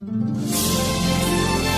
Música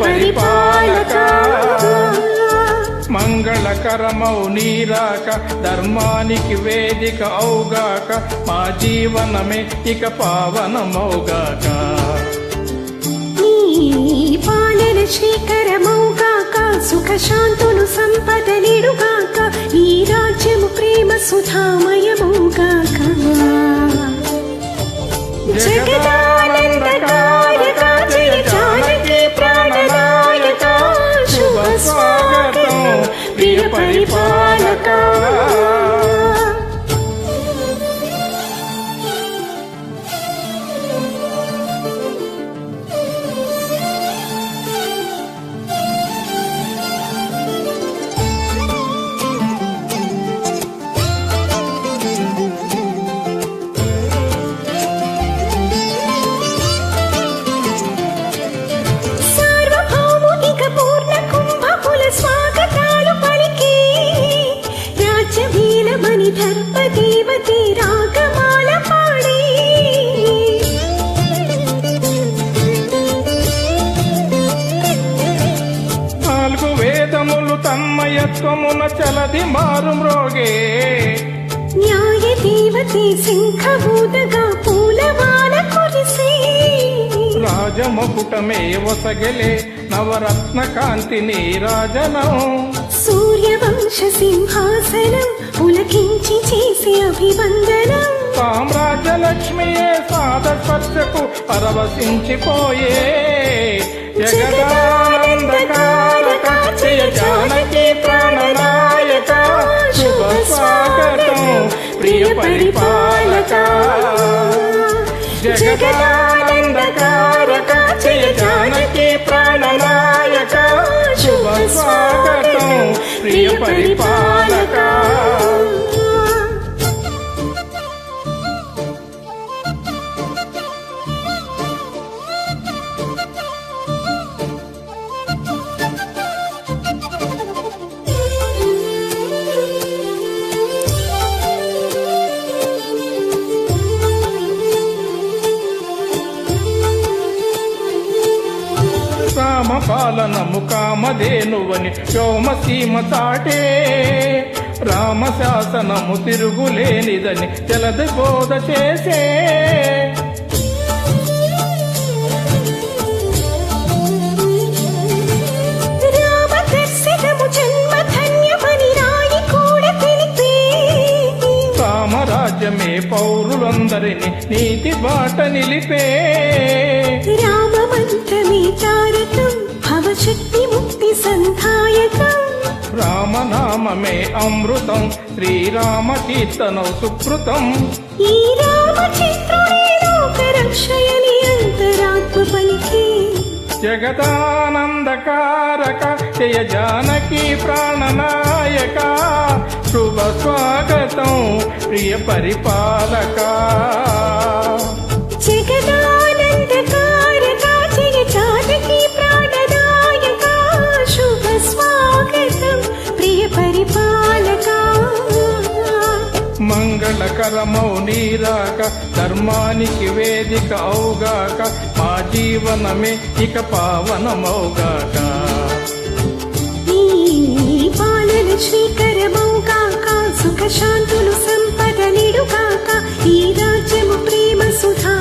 పరిపాలక మంగళకరమౌ నీరాక ధర్మానికి వేదిక అవుగాక మా జీవనమే ఇక పావనమౌగాక. పాలన శ్రీకరమౌగాక సుఖ శాంతులు సంపద నిడుగాక నీ రాజ్యము ప్రేమ సుధామయమౌగాక. పరిపాలక రాజ్యవీలమణి ధర్మ దేవతి రాగమాల పాడి నాలుగు వేదములు తన్మయత్వమున చలది మారు మ్రోగే న్యాయ దేవతి సింహభూతగా పూలవాన కురిసి. రాజమకుటమే వసగలే నవరత్న కాంతి నీరాజనం సూర్యవంశ సింహాసనం పులకించి చేసే అభివందనం. సామ్రాజ్యలక్ష్మియే సాద స్పర్శకు పరవశించిపోయే. జగదానందకారక జయ జానకి ప్రాణనాయక. శుభ స్వాగతం ప్రియ పరిపాలక. జగదానందకారక జయ జానకి ప్రాణనాయక. శుభ స్వాగతం ప్రియ పరిపాలక. రామ పాలనము కామధేనువని వ్యోమసీమ చాటే రామ శాసనము తిరుగులేనిదని జలది బోధ చేసే. రామరాజ్యమే పౌరులందరిని నీతి బాట నిలిపే. రామమంత్రమే తారకం భవశక్తి ముక్తి సంధాయకం. రామనామమే అమృతం శ్రీరామ కీర్తనం సుకృతం. ఈ రామచిత్రుడే లోకరక్షయని అంతరాత్మ పలికి జగదానందకారక జయ జానకి ప్రాణనాయక. శుభ స్వాగతం ప్రియ పరిపాలక. మంగళకరమౌ నీరాక ధర్మానికి వేదిక అవుగాక మా జీవనమే ఇక పావనమౌగాక. ఈ పాలన శ్రీకరమౌగాక సుఖ సంపద నిడుగాక ఈ రాజ్యము ప్రేమ సుధా